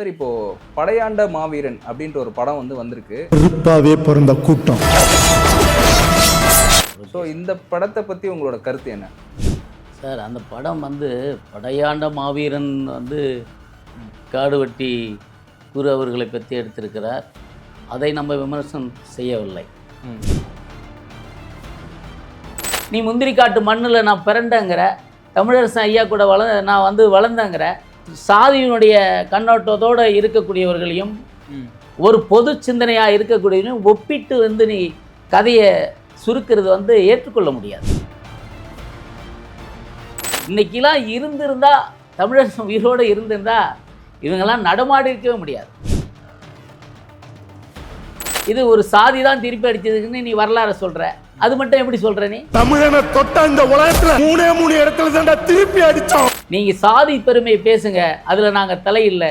Sir இப்போ படையாண்ட மாவீரன் அப்படின்ற ஒரு படம் வந்து வந்திருக்கு. பிறந்த கூட்டம். ஸோ இந்த படத்தை பத்தி உங்களோட கருத்து என்ன? சார் அந்த படம் வந்து படையாண்ட மாவீரன் வந்து காடுவெட்டி குரு அவர்களை பற்றி எடுத்திருக்கிறார். அதை நம்ம விமர்சனம் செய்யவில்லை. நீ முந்திரி காட்டு மண்ணில் நான் பிறண்டங்கிற தமிழரசன் ஐயா கூட வள நான் வந்து வளர்ந்தங்கிற சாதியினுடைய கண்ணோட்டத்தோடு இருக்கக்கூடியவர்களையும். ஒரு பொது சிந்தனையாக இருக்கக்கூடியவனையும் ஒப்பிட்டு வந்து நீ கதையை சுருக்கிறது வந்து ஏற்றுக்கொள்ள முடியாது. இன்னைக்கெல்லாம் இருந்திருந்தா தமிழரசன் உயிரோடு இருந்திருந்தா இவங்கெல்லாம் நடமாடி இருக்கவே முடியாது. இது ஒரு சாதி தான் திருப்பி அடிச்சதுக்குன்னு நீ வரலாறு சொல்ற. அது மட்டும் எப்படி சொல்ற நீ? தமிழனை தொட்ட இந்த உலகத்துல மூணே மூணு இடத்துல தான்டா திருப்பி அடிச்சோம். நீங்க சாதி பெருமையை பேசுங்க அதுல நாங்க தலையில்ல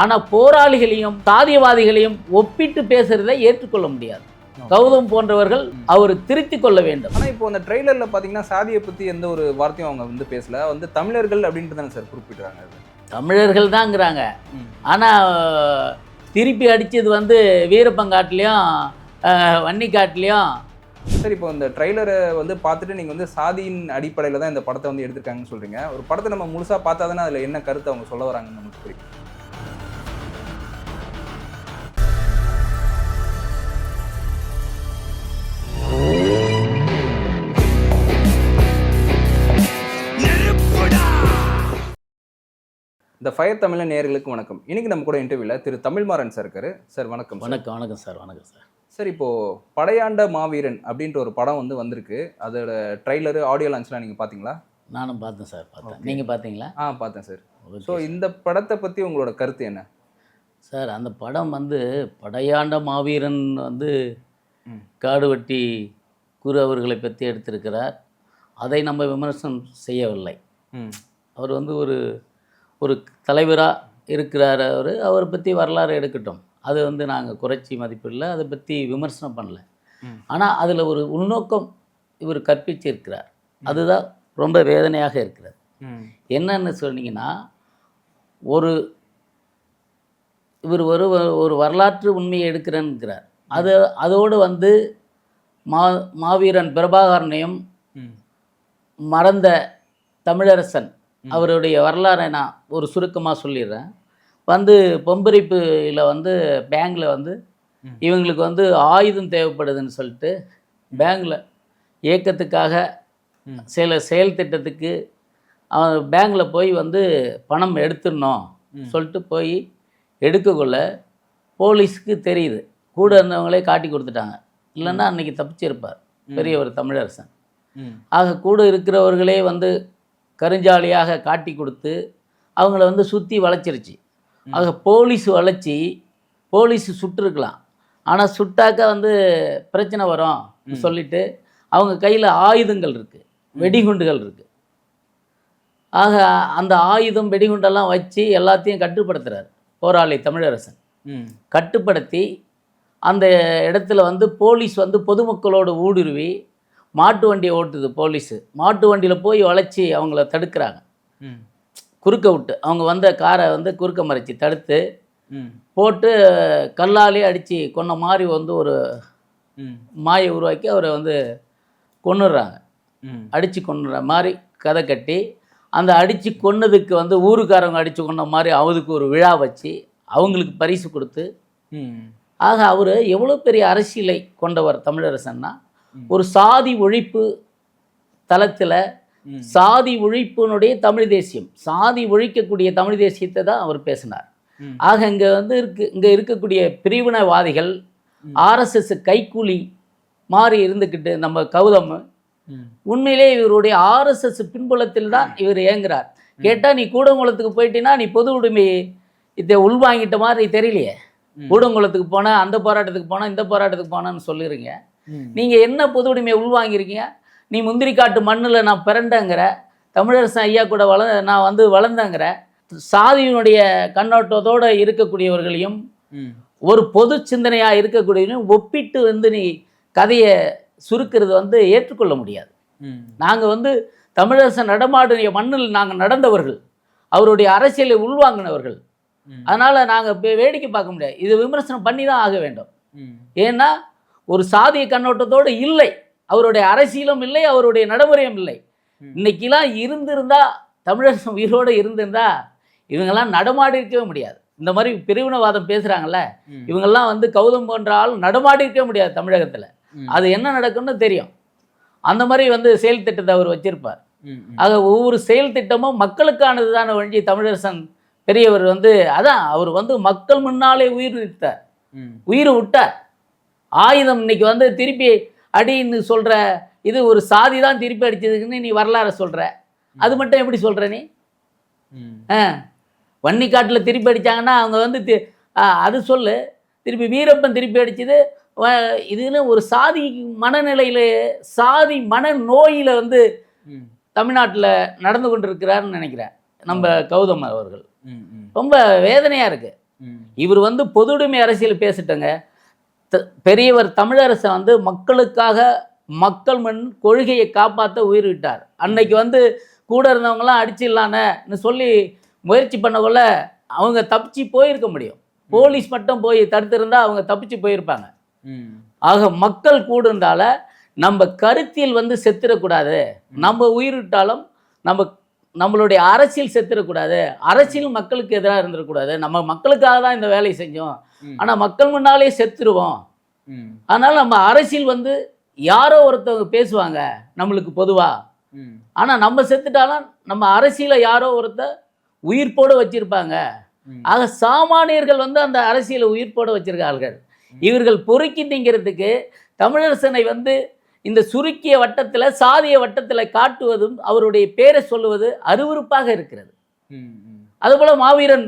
ஆனா போராளிகளையும் சாதியவாதிகளையும் ஒப்பிட்டு பேசுறதை ஏற்றுக்கொள்ள முடியாது. கௌதம் போன்றவர்கள் அவர் திருத்திக் கொள்ள வேண்டும். ஆனா இப்போ அந்த ட்ரெய்லர்ல பாத்தீங்கன்னா சாதியை பத்தி எந்த ஒரு வார்த்தையும் அவங்க வந்து பேசல. வந்து தமிழர்கள் அப்படின்ட்டு தானே சார் குறிப்பிடுறாங்க தமிழர்கள் தாங்கிறாங்க. ம். ஆனா திருப்பி அடிச்சது வந்து வீரப்பங்காட்டுலேயும் வன்னிக்காட்டுலேயும் சார் இப்போ இந்த ட்ரெய்லரை வந்து பார்த்துட்டு நீங்கள் வந்து சாதியின் அடிப்படையில் தான் இந்த படத்தை வந்து எடுத்திருக்காங்கன்னு சொல்கிறீங்க ஒரு படத்தை நம்ம முழுசாக பார்த்தா தானே என்ன கருத்து அவங்க சொல்ல வராங்கன்னு நமக்கு புரியும். இந்த ஃபயர் தமிழ நேர்களுக்கு வணக்கம். இன்னைக்கு நம்ம கூட இன்டர்வியூல திரு தமிழ்மாறன் சார் இருக்காரு. சார் வணக்கம் வணக்கம் வணக்கம் சார் வணக்கம் சார் சார் இப்போ படையாண்ட மாவீரன் அப்படின்ற ஒரு படம் வந்து வந்திருக்கு. அதோட ட்ரைலரு ஆடியோ லான்ச்லாம் நீங்க பாத்தீங்களா நானும் பார்த்தேன் சார் பார்த்தேன். நீங்கள் பார்த்தீங்களா? ஆ பார்த்தேன் சார். ஸோ இந்த படத்தை பத்தி உங்களோட கருத்து என்ன? சார் அந்த படம் வந்து படையாண்ட மாவீரன் வந்து ம். காடுவெட்டி குரு அவர்களை பற்றி எடுத்திருக்கிறார். அதை நம்ம விமர்சனம் செய்யவில்லை. அவர் வந்து ஒரு ஒரு தலைவராக இருக்கிறார் அவர். அவரை பற்றி வரலாறு எடுக்கட்டும். அது வந்து நாங்கள் குறைச்சி மதிப்பில்லை அதை பற்றி விமர்சனம் பண்ணல. ஆனால் அதில் ஒரு உள்நோக்கம் இவர் கற்பிச்சிருக்கிறார். அதுதான் ரொம்ப வேதனையாக இருக்கிறது. என்னன்னு சொன்னீங்கன்னா ஒரு இவர் ஒரு ஒரு வரலாற்று உண்மையை எடுக்கிறேன்னுக்கிறார் அது அதோடு வந்து மா மாவீரன் பிரபாகரனையும் மறந்த தமிழரசன். அவருடைய வரலாறை நான் ஒரு சுருக்கமாக சொல்லிடுறேன். வந்து பொம்பரிப்பில் வந்து பேங்கில் வந்து. இவங்களுக்கு வந்து ஆயுதம் தேவைப்படுதுன்னு சொல்லிட்டு பேங்கில் இயக்கத்துக்காக. சில செயல் திட்டத்துக்கு அவன் பேங்கில் போய் வந்து பணம் எடுத்துடணும். சொல்லிட்டு போய் எடுக்கக்குள்ள போலீஸுக்கு தெரியுது கூட இருந்தவங்களே காட்டி கொடுத்துட்டாங்க இல்லைன்னா அன்னைக்கு தப்பிச்சிருப்பார் பெரிய ஒரு தமிழரசன் ஆக கூட இருக்கிறவர்களே வந்து கருஞ்சாலியாக காட்டி கொடுத்து அவங்கள வந்து சுற்றி வளைச்சிருச்சு. ஆக போலீஸ் வளைச்சி போலீஸ் சுட்டிருக்கலாம் ஆனால் சுட்டாக்க வந்து பிரச்சனை வரும். சொல்லிட்டு அவங்க கையில் ஆயுதங்கள் இருக்குது வெடிகுண்டுகள் இருக்குது ஆக அந்த ஆயுதம் வெடிகுண்டெல்லாம் வச்சு எல்லாத்தையும் கட்டுப்படுத்துறாரு போராளி தமிழரசன். கட்டுப்படுத்தி அந்த இடத்துல வந்து போலீஸ் வந்து பொதுமக்களோடு ஊடுருவி மாட்டு வண்டியை ஓட்டுது போலீஸு. மாட்டு வண்டியில் போய் வளைச்சி அவங்கள தடுக்கிறாங்க. குறுக்க விட்டு அவங்க வந்த காரை வந்து குறுக்க மறைச்சி தடுத்து போட்டு கல்லாலே அடித்து கொன்ன மாதிரி வந்து ஒரு மாயை உருவாக்கி அவரை வந்து கொன்னுடுறாங்க ம் அடித்து கொன்னுற மாதிரி கதை கட்டி அந்த அடித்து கொன்னதுக்கு வந்து ஊருக்காரங்க அடித்து கொன்ன மாதிரி அவருக்கு ஒரு விழா வச்சு அவங்களுக்கு பரிசு கொடுத்து ஆக அவர் எவ்வளோ பெரிய அரசியலை கொண்டவர் தமிழரசன்னா. ஒரு சாதி ஒழிப்பு தளத்தில். சாதி ஒழிப்பினுடைய தமிழ் தேசியம். சாதி ஒழிக்கக்கூடிய தமிழ் தேசியத்தை தான் அவர் பேசினார். ஆக இங்கே வந்து இருக்கு இங்கே இருக்கக்கூடிய பிரிவினைவாதிகள். ஆர்எஸ்எஸ் கைக்கூலி மாறி இருந்துக்கிட்டு நம்ம கௌதம். உண்மையிலே இவருடைய ஆர்எஸ்எஸ் பின்புலத்தில் தான் இவர் இயங்குறார். கேட்டால் நீ கூடங்குளத்துக்கு போயிட்டீன்னா நீ பொது உடைமை இதை உள்வாங்கிட்ட மாதிரி தெரியலையே. கூடங்குளத்துக்கு போனால் அந்த போராட்டத்துக்கு போனால் இந்த போராட்டத்துக்கு போனான்னு சொல்லிடுறீங்க ம். நீங்கள் என்ன பொது உடைமையை உள்வாங்கியிருக்கீங்க? நீ முந்திரி காட்டு மண்ணில் நான் பிறண்டங்கிற தமிழரசன் ஐயா கூட வள நான் வந்து வளர்ந்தங்கிற சாதியினுடைய கண்ணோட்டத்தோடு இருக்கக்கூடியவர்களையும் ஒரு பொது சிந்தனையாக இருக்கக்கூடியவனையும் ஒப்பிட்டு வந்து நீ கதையை சுருக்கிறது வந்து ஏற்றுக்கொள்ள முடியாது. நாங்கள் வந்து தமிழரசன் நடமாடிய மண்ணில் நாங்கள் நடந்தவர்கள். அவருடைய அரசியலை உள்வாங்கினவர்கள். அதனால நாங்க இப்ப வேடிக்கை பார்க்க முடியாது. இது விமர்சனம் பண்ணி தான் ஆக வேண்டும். ஏன்னா ஒரு சாதிய கண்ணோட்டத்தோடு இல்லை. அவருடைய அரசியலும் இல்லை அவருடைய நடைமுறையும் இல்லை. இன்னைக்கெல்லாம் இருந்திருந்தா தமிழரசு உயிரோடு இருந்திருந்தா இவங்கெல்லாம் நடமாடி இருக்கவே முடியாது இந்த மாதிரி பிரிவினவாதம் பேசுறாங்கல்ல ம். இவங்கெல்லாம் வந்து கௌதம் போன்ற ஆள் நடமாடி இருக்கவே முடியாது தமிழகத்துல. அது என்ன நடக்கும்னு தெரியும் அந்த மாதிரி வந்து செயல் திட்டத்தை அவர் வச்சிருப்பார். ஆக ஒவ்வொரு செயல் திட்டமும் மக்களுக்கானது தானே வழி தமிழரசன் பெரியவர் வந்து அதான் அவர் வந்து மக்கள் முன்னாலே உயிர் விட்டார். உயிரை விட்டார் ஆயுதம் இன்னைக்கு வந்து திருப்பி அடின்னு சொல்ற இது ஒரு சாதி தான் திருப்பி அடிச்சதுக்குன்னு நீ வரலாறு சொல்ற. அது மட்டும் எப்படி சொல்ற நீ? வன்னிக்காட்டில் திருப்பி அடிச்சாங்கன்னா அவங்க வந்து அது சொல்லு. திருப்பி வீரப்பன் திருப்பி அடிச்சது வ- இதுன்னு ஒரு சாதி மனநிலையில சாதி மன நோயில வந்து. தமிழ்நாட்டில் நடந்து கொண்டிருக்கிறாருன்னு நினைக்கிறேன். நம்ம கௌதம் அவர்கள். ரொம்ப வேதனையா இருக்கு. ம். இவர் வந்து பொதுவுடைமை அரசியல் பேசிட்டங்க. பெரியவர் தமிழரசன் வந்து மக்களுக்காக மக்கள் மண் கொள்கையை காப்பாற்ற உயிர் விட்டார் அன்னைக்கு வந்து கூட இருந்தவங்களாம் அடிச்சிடலான்னு சொல்லி முயற்சி பண்ணக்குள்ள அவங்க தப்பிச்சு போயிருக்க முடியும். போலீஸ் மட்டும் போய் தடுத்திருந்தா அவங்க தப்பிச்சு போயிருப்பாங்க. ஆக மக்கள் கூடுந்தால நம்ம கருத்தியல் வந்து செத்துடக்கூடாது நம்ம உயிரிட்டாலும் நம்ம நம்மளுடைய அரசியல் செத்துடக்கூடாது அரசியல் மக்களுக்கு எதிராக இருந்துடக்கூடாது நம்ம மக்களுக்காக தான் இந்த வேலையை செஞ்சோம். ஆனால் மக்கள் முன்னாலே செத்துருவோம். அதனால நம்ம அரசியல் வந்து யாரோ ஒருத்தவங்க பேசுவாங்க நம்மளுக்கு பொதுவா ம். ஆனால் நம்ம செத்துட்டாலும் நம்ம அரசியலை யாரோ ஒருத்தர் உயிர்ப்போடு வச்சிருப்பாங்க. ஆக சாமானியர்கள் வந்து அந்த அரசியலை உயிர்ப்போடு வச்சிருக்கார்கள் இவர்கள் பொறுக்கி திங்கிறதுக்கு தமிழரசனை வந்து இந்த சுருக்கிய வட்டத்தில் சாதிய வட்டத்தில் காட்டுவதும் அவருடைய பேரை சொல்லுவது அருவருப்பாக இருக்கிறது. அதுபோல மாவீரன்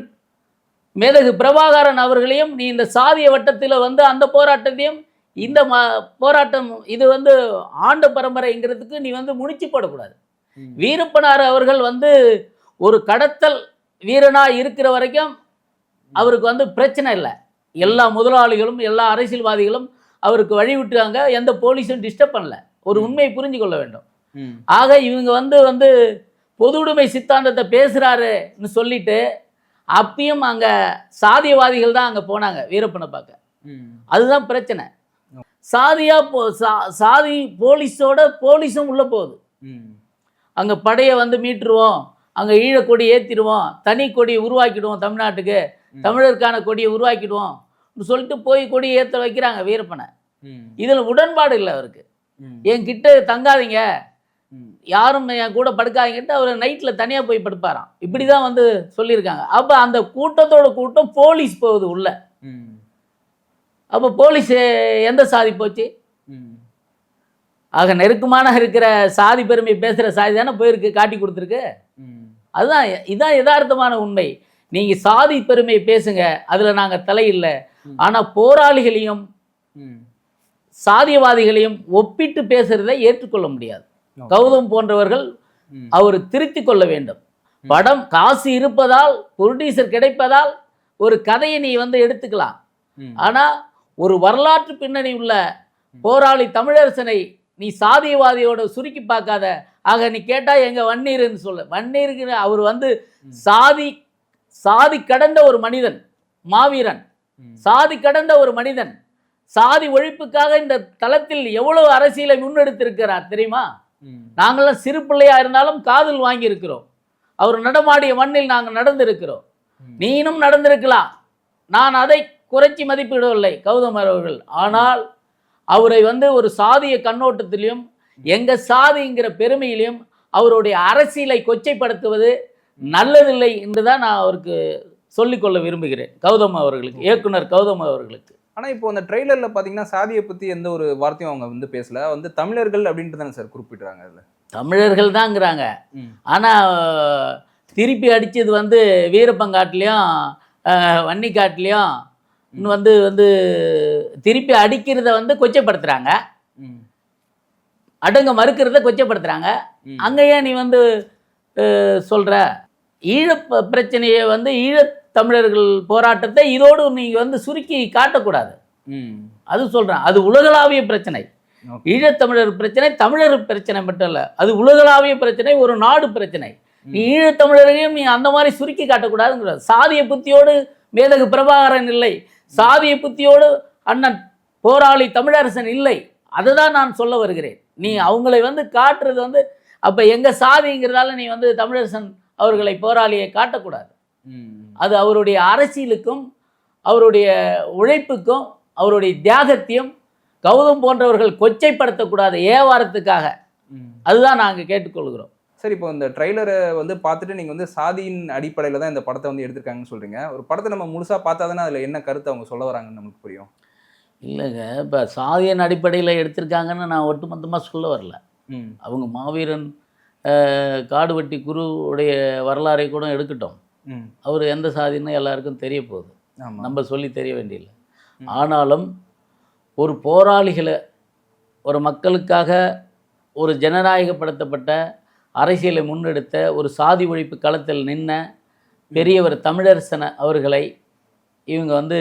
மேதகு பிரபாகரன் அவர்களையும் நீ இந்த சாதிய வட்டத்தில் வந்து அந்த போராட்டத்தையும் இந்த போராட்டம் இது வந்து ஆண்ட பரம்பரைங்கிறதுக்கு நீ வந்து முடிச்சு போடக்கூடாது. வீரப்பனார் அவர்கள் வந்து ஒரு கடத்தல் வீரனா இருக்கிற வரைக்கும் அவருக்கு வந்து பிரச்சனை இல்லை எல்லா முதலாளிகளும் எல்லா அரசியல்வாதிகளும் அவருக்கு வழி விட்டுறாங்க எந்த போலீஸும் டிஸ்டர்ப் பண்ணல ஒரு உண்மையை புரிஞ்சு கொள்ள வேண்டும். ஆக இவங்க வந்து வந்து பொது உடைமை சித்தாந்தத்தை பேசுகிறாருன்னு சொல்லிட்டு அப்பயும் அங்கே சாதியவாதிகள் தான் அங்கே போனாங்க வீரப்பனை பார்க்க. அதுதான் பிரச்சனை சாதியா போ சா சாதி போலீஸோட போலீஸும் உள்ளே போகுது. அங்கே படையை வந்து மீட்டுருவோம் அங்கே ஈழக்கொடி ஏற்றிடுவோம் தனி கொடியை உருவாக்கிடுவோம் தமிழ்நாட்டுக்கு. தமிழருக்கான கொடியை உருவாக்கிடுவோம் சொல்லிட்டு போய் கொடி ஏற்ற வைக்கிறாங்க வீரப்பனை. இதில் உடன்பாடு இல்லை அவருக்கு. என் கிட்ட தங்காதீங்க. யாரும் என் கூட படுக்காதீங்கன்ட்டு அவர் நைட்டில் தனியாக போய் படுப்பாராம் இப்படி தான் வந்து சொல்லியிருக்காங்க அப்போ அந்த கூட்டத்தோட கூட்டம் போலீஸ் போகுது உள்ள. அப்போ போலீஸ் எந்த சாதி போச்சு. ஆக நெருக்கமான இருக்கிற சாதி பெருமை பேசுகிற சாதி தானே போயிருக்கு காட்டி கொடுத்துருக்கு. அதுதான் இதான் யதார்த்தமான உண்மை நீங்கள் சாதி பெருமையை பேசுங்க அதில் நாங்கள் தலையில்லை ம். ஆனால் போராளிகளையும். சாதியவாதிகளையும் ஒப்பிட்டு பேசுறதை ஏற்றுக்கொள்ள முடியாது. கௌதம் போன்றவர்கள். அவர் திருத்திக் கொள்ள வேண்டும். படம் காசு இருப்பதால் ப்ரொடியூசர் கிடைப்பதால் ஒரு கதையை நீ வந்து எடுத்துக்கலாம். ம். ஆனால் ஒரு வரலாற்று பின்னணி உள்ள போராளி தமிழரசனை நீ சாதியவாதியோட சுருக்கி பார்க்காத. ஆக நீ கேட்டா எங்க வன்னீர்னு சொல்ல. வன்னீருக்கு அவர் வந்து சாதி சாதி கடந்த ஒரு மனிதன் மாவீரன். சாதி கடந்த ஒரு மனிதன் சாதி ஒழிப்புக்காக இந்த தளத்தில் எவ்வளவு அரசியலை முன்னெடுத்திருக்கிறார் தெரியுமா. நாங்களாம் சிறு பிள்ளையா இருந்தாலும் காதில் வாங்கி இருக்கிறோம் அவர் நடமாடிய மண்ணில் நாங்கள் நடந்திருக்கிறோம். நீனும் நடந்திருக்கலாம். நான் அதை குறைச்சி மதிப்பிடவில்லை கௌதமர் அவர்கள். ஆனால் அவரை வந்து ஒரு சாதிய கண்ணோட்டத்திலையும் எங்க சாதிங்கிற பெருமையிலையும் அவருடைய அரசியலை கொச்சைப்படுத்துவது நல்லதில்லை என்று தான் நான் அவருக்கு சொல்லிக்கொள்ள விரும்புகிறேன் கௌதம் அவர்களுக்கு இயக்குனர் கௌதம் அவர்களுக்கு. ஆனா இப்போ அந்த ட்ரெய்லர்ல பாத்தீங்கன்னா சாதியை பத்தி எந்த ஒரு வார்த்தையும் அவங்க வந்து பேசல. வந்து தமிழர்கள் அப்படின்ட்டு தானே சார் குறிப்பிடுறாங்க அதுல? தமிழர்கள் தாங்கிறாங்க. ஆனால் திருப்பி அடித்தது வந்து வீரப்பங்காட்டிலையும் வன்னிக்காட்டிலையும் இன்னும் வந்து வந்து திருப்பி அடிக்கிறத வந்து கொச்சைப்படுத்துகிறாங்க. அடங்க மறுக்கிறத கொச்சைப்படுத்துகிறாங்க. அங்கே ஏன் நீ வந்து சொல்கிற ஈழப் ப- பிரச்சனையை வந்து ஈழத் தமிழர்கள் போராட்டத்தை இதோடு நீங்கள் வந்து சுருக்கி காட்டக்கூடாது. அது சொல்கிறேன் அது உலகளாவிய பிரச்சனை. ஈழத்தமிழர் பிரச்சனை தமிழர் பிரச்சனை மட்டும் இல்லை. அது உலகளாவிய பிரச்சனை ஒரு நாடு பிரச்சனை. நீ ஈழத்தமிழரையும் நீ அந்த மாதிரி சுருக்கி காட்டக்கூடாதுங்கிற சாதிய புத்தியோடு மேதகு பிரபாகரன் இல்லை. சாதிய புத்தியோடு அண்ணன் போராளி தமிழரசன் இல்லை. அதுதான் நான் சொல்ல வருகிறேன். நீ அவங்களை வந்து காட்டுறது வந்து அப்ப எங்க சாதிங்கிறதால நீ வந்து தமிழரசன் அவர்களை போராளியை காட்டக்கூடாது. அது அவருடைய அரசியலுக்கும் அவருடைய உழைப்புக்கும் அவருடைய தியாகத்தையும் கௌதம் போன்றவர்கள் கொச்சைப்படுத்தக்கூடாது ஏவாரத்துக்காக. அதுதான் நாங்கள் கேட்டுக்கொள்கிறோம். சரி இப்போ இந்த ட்ரைலரை வந்து பார்த்துட்டு நீங்கள் வந்து சாதியின் அடிப்படையில் தான் இந்த படத்தை வந்து எடுத்திருக்காங்கன்னு சொல்கிறீங்க ஒரு படத்தை நம்ம முழுசாக பார்த்தா தானே அதில் என்ன கருத்து அவங்க சொல்ல வராங்கன்னு நமக்கு புரியும். இல்லைங்க இப்போ சாதியின் அடிப்படையில் எடுத்திருக்காங்கன்னு நான் ஒட்டுமொத்தமாக சொல்ல வரல. அவங்க மாவீரன் அஹ், காடுவெட்டி குருவுடைய வரலாறை கூட எடுக்கட்டும். அவர் எந்த சாதின்னு எல்லாருக்கும் தெரிய போகுது. நம்ம சொல்லி தெரிய வேண்டியதில்லை ஆனாலும் ஒரு போராளிகளை ஒரு மக்களுக்காக ஒரு ஜனநாயகப்படுத்தப்பட்ட அரசியலை முன்னெடுத்த ஒரு சாதி ஒழிப்பு களத்தில் நின்ன பெரியவர் தமிழரசன அவர்களை இவங்க வந்து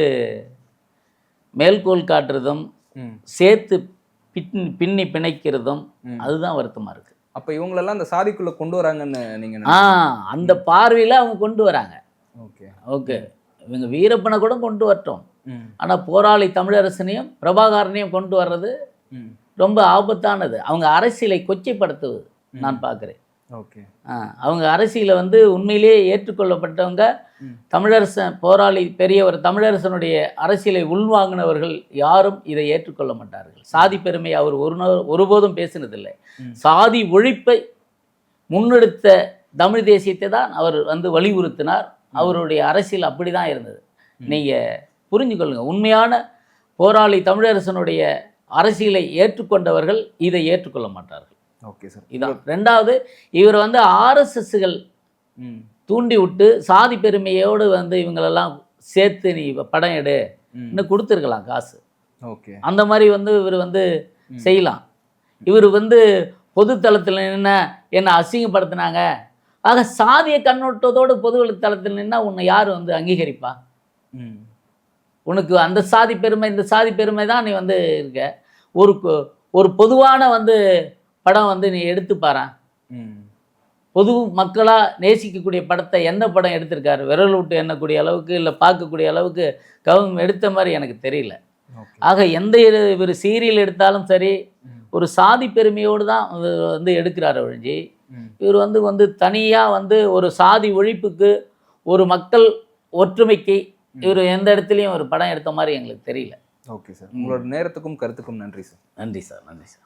மேல்கோள் காட்டுறதும் சேர்த்து பின்னி பின்னி பிணைக்கிறதும். அதுதான் வருத்தமாக இருக்குது அப்போ இவங்களெல்லாம் அந்த சாதிக்குள்ளே கொண்டு வராங்கன்னு நீங்கள் ஆ அந்த பார்வையில் அவங்க கொண்டு வராங்க. ஓகே. ஓகே. இவங்க வீரப்பனை கூட கொண்டு வரட்டும். ஆனால் போராளி தமிழரசனையும் பிரபாகரனையும் கொண்டு வர்றது ரொம்ப ஆபத்தானது. அவங்க அரசியலை கொச்சைப்படுத்துவது நான் பார்க்குறேன். அவங்க அரசியலை வந்து உண்மையிலேயே ஏற்றுக்கொள்ளப்பட்டவங்க. தமிழரசன் போராளி பெரியவர் தமிழரசனுடைய அரசியலை உள்வாங்கினவர்கள் யாரும் இதை ஏற்றுக்கொள்ள மாட்டார்கள். சாதி பெருமை அவர் ஒரு ஒருபோதும் பேசினதில்லை. சாதி ஒழிப்பை முன்னெடுத்த தமிழ் தேசியத்தை தான் அவர் வந்து வலியுறுத்தினார். அவருடைய அரசியல் அப்படி தான் இருந்தது நீங்கள் புரிஞ்சுக்கொள்ளுங்க. உண்மையான போராளி தமிழரசனுடைய அரசியலை ஏற்றுக்கொண்டவர்கள் இதை ஏற்றுக்கொள்ள மாட்டார்கள். Okay sir. இதான். ரெண்டாவது இவர் வந்து ஆர்எஸ்எஸ்கள் ம். தூண்டி விட்டு சாதி பெருமையோடு வந்து இவங்களெல்லாம் சேர்த்து நீ படம் எடு. இன்னும் கொடுத்துருக்கலாம் காசு. ஓகே. அந்த மாதிரி வந்து இவர் வந்து. செய்யலாம். இவர் வந்து பொதுத்தளத்தில் நின்று என்னை அசிங்கப்படுத்தினாங்க. ஆக சாதிய கண்ணோட்டத்தோடு பொது தளத்தில் நின்னா உன்னை யார் வந்து அங்கீகரிப்பா? உனக்கு அந்த சாதி பெருமை இந்த சாதி பெருமை தான் நீ வந்து இருக்க. ஒரு ஒரு பொதுவான வந்து படம் வந்து நீ எடுத்து பாரேன். ம். பொது மக்களாக நேசிக்கக்கூடிய படத்தை எந்த படம் எடுத்திருக்காரு? விரல் விட்டு எண்ணக்கூடிய அளவுக்கு இல்லை பார்க்கக்கூடிய அளவுக்கு கவனம் எடுத்த மாதிரி எனக்கு தெரியல. ஆக எந்த இவர் சீரியல் எடுத்தாலும் சரி. ஒரு சாதி பெருமையோடு தான் வந்து எடுக்கிறார் ஒழிஞ்சி இவர் வந்து வந்து தனியாக வந்து ஒரு சாதி ஒழிப்புக்கு ஒரு மக்கள் ஒற்றுமைக்கு இவர் எந்த இடத்துலையும் ஒரு படம் எடுத்த மாதிரி எங்களுக்கு தெரியல. Okay sir. உங்களோட நேரத்துக்கும் கருத்துக்கும் நன்றி சார். நன்றி சார் நன்றி சார்.